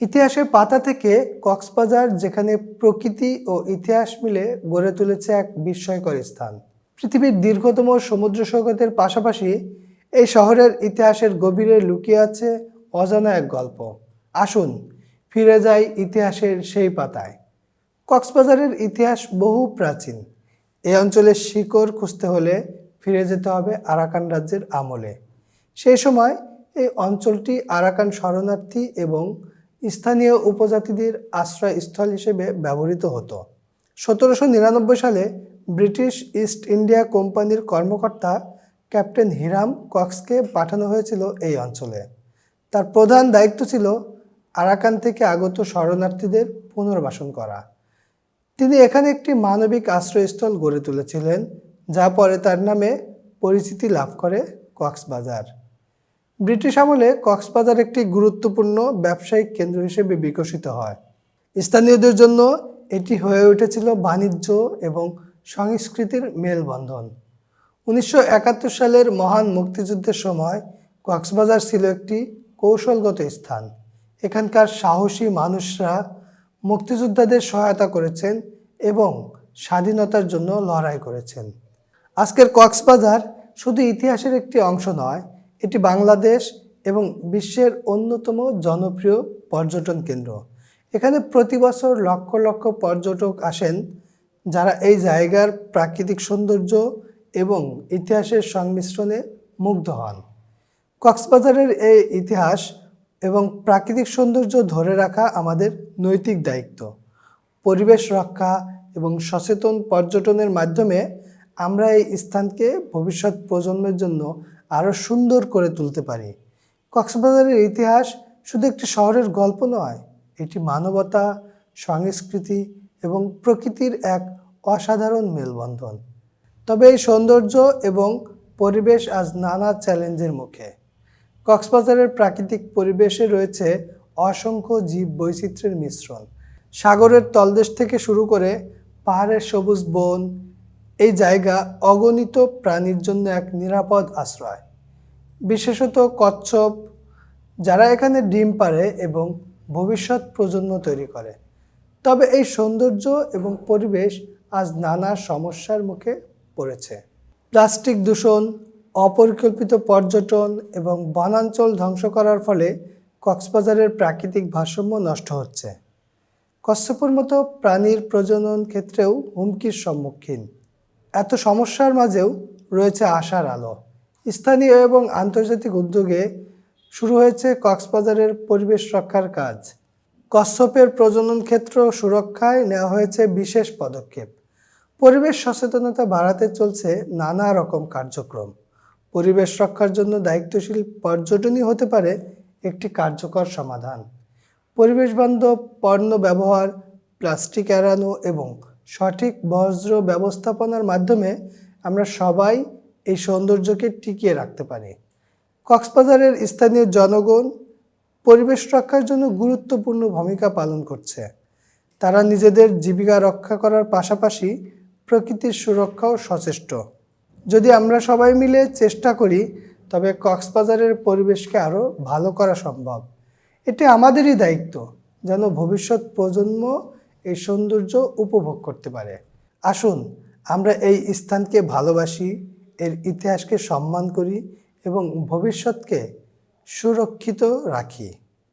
ইতিহাসের পাতা থেকে কক্সবাজার, যেখানে প্রকৃতি ও ইতিহাস মিলে গড়ে তুলেছে এক বিস্ময়কর স্থান। পৃথিবীর দীর্ঘতম সমুদ্র সৈকতের পাশাপাশি এই শহরের ইতিহাসের গভীরে লুকিয়ে আছে অজানা এক গল্প। আসুন ফিরে যাই ইতিহাসের সেই পাতায়। কক্সবাজারের ইতিহাস বহু প্রাচীন। এই অঞ্চলের শিকড় খুঁজতে হলে ফিরে যেতে হবে আরাকান রাজ্যের আমলে। সেই সময় এই অঞ্চলটি আরাকান শরণার্থী এবং স্থানীয় উপজাতিদের আশ্রয়স্থল হিসেবে ব্যবহৃত হতো। সতেরোশো নিরানব্বই সালে ব্রিটিশ ইস্ট ইন্ডিয়া কোম্পানির কর্মকর্তা ক্যাপ্টেন হিরাম কক্সকে পাঠানো হয়েছিল এই অঞ্চলে। তার প্রধান দায়িত্ব ছিল আরাকান থেকে আগত শরণার্থীদের পুনর্বাসন করা। তিনি এখানে একটি মানবিক আশ্রয়স্থল গড়ে তুলেছিলেন, যা পরে তার নামে পরিচিতি লাভ করে কক্সবাজার। ব্রিটিশ আমলে কক্সবাজার একটি গুরুত্বপূর্ণ ব্যবসায়িক কেন্দ্র হিসেবে বিকশিত হয়। স্থানীয়দের জন্য এটি হয়ে উঠেছিল বাণিজ্য এবং সংস্কৃতির মেলবন্ধন। উনিশশো একাত্তর সালের মহান মুক্তিযুদ্ধের সময় কক্সবাজার ছিল একটি কৌশলগত স্থান। এখানকার সাহসী মানুষরা মুক্তিযোদ্ধাদের সহায়তা করেছেন এবং স্বাধীনতার জন্য লড়াই করেছেন। আজকের কক্সবাজার শুধু ইতিহাসের একটি অংশ নয় এটি বাংলাদেশ এবং বিশ্বের অন্যতম জনপ্রিয় পর্যটন কেন্দ্র। এখানে প্রতি বছর লক্ষ লক্ষ পর্যটক আসেন যারা এই জায়গার প্রাকৃতিক সৌন্দর্য এবং ইতিহাসের সংমিশ্রণে মুগ্ধ হন। কক্সবাজারের এই ইতিহাস এবং প্রাকৃতিক সৌন্দর্য ধরে রাখা আমাদের নৈতিক দায়িত্ব। পরিবেশ রক্ষা এবং সচেতন পর্যটনের মাধ্যমে আমরা এই স্থানকে ভবিষ্যৎ প্রজন্মের জন্য আরও সুন্দর করে তুলতে পারি। কক্সবাজারের ইতিহাস শুধু একটি শহরের গল্প নয়, এটি মানবতা, সংস্কৃতি এবং প্রকৃতির এক অসাধারণ মেলবন্ধন। তবে এই সৌন্দর্য এবং পরিবেশ আজ নানা চ্যালেঞ্জের মুখে। কক্সবাজারের প্রাকৃতিক পরিবেশে রয়েছে অসংখ্য জীব বৈচিত্র্যের মিশ্রণ। সাগরের তলদেশ থেকে শুরু করে পাহাড়ের সবুজ বন এই জায়গা অগণিত প্রাণীর জন্য এক নিরাপদ আশ্রয়। বিশেষত কচ্ছপ, যারা এখানে ডিম পারে এবং ভবিষ্যৎ প্রজন্ম তৈরি করে। তবে এই সৌন্দর্য এবং পরিবেশ আজ নানা সমস্যার মুখে পড়েছে। প্লাস্টিক দূষণ, অপরিকল্পিত পর্যটন এবং বনাঞ্চল ধ্বংস করার ফলে কক্সবাজারের প্রাকৃতিক ভারসাম্য নষ্ট হচ্ছে। কচ্ছপের মতো প্রাণীর প্রজনন ক্ষেত্রেও হুমকির সম্মুখীন। এত সমস্যার মাঝেও রয়েছে আশার আলো। স্থানীয় এবং আন্তর্জাতিক উদ্যোগে শুরু হয়েছে কক্সবাজারের পরিবেশ রক্ষার কাজ। কচ্ছপের প্রজনন ক্ষেত্র সুরক্ষায় নেওয়া হয়েছে বিশেষ পদক্ষেপ। পরিবেশ সচেতনতা বাড়াতে চলছে নানা রকম কার্যক্রম। পরিবেশ রক্ষার জন্য দায়িত্বশীল পর্যটনই হতে পারে একটি কার্যকর সমাধান। পরিবেশ বান্ধব পণ্য ব্যবহার, প্লাস্টিক এড়ানো এবং সঠিক বজ্র ব্যবস্থাপনার মাধ্যমে আমরা সবাই এই সৌন্দর্যকে টিকিয়ে রাখতে পারি। কক্সবাজারের স্থানীয় জনগণ পরিবেশ রক্ষার জন্য গুরুত্বপূর্ণ ভূমিকা পালন করছে। তারা নিজেদের জীবিকা রক্ষা করার পাশাপাশি প্রকৃতির সুরক্ষাও সচেষ্ট। যদি আমরা সবাই মিলে চেষ্টা করি, তবে কক্সবাজারের পরিবেশকে আরও ভালো করা সম্ভব। এটি আমাদেরই দায়িত্ব, যেন ভবিষ্যৎ প্রজন্ম এই সৌন্দর্য উপভোগ করতে পারে। আসুন, আমরা এই স্থানকে ভালোবাসি, এর ইতিহাসকে সম্মান করি এবং ভবিষ্যৎকে সুরক্ষিত রাখি।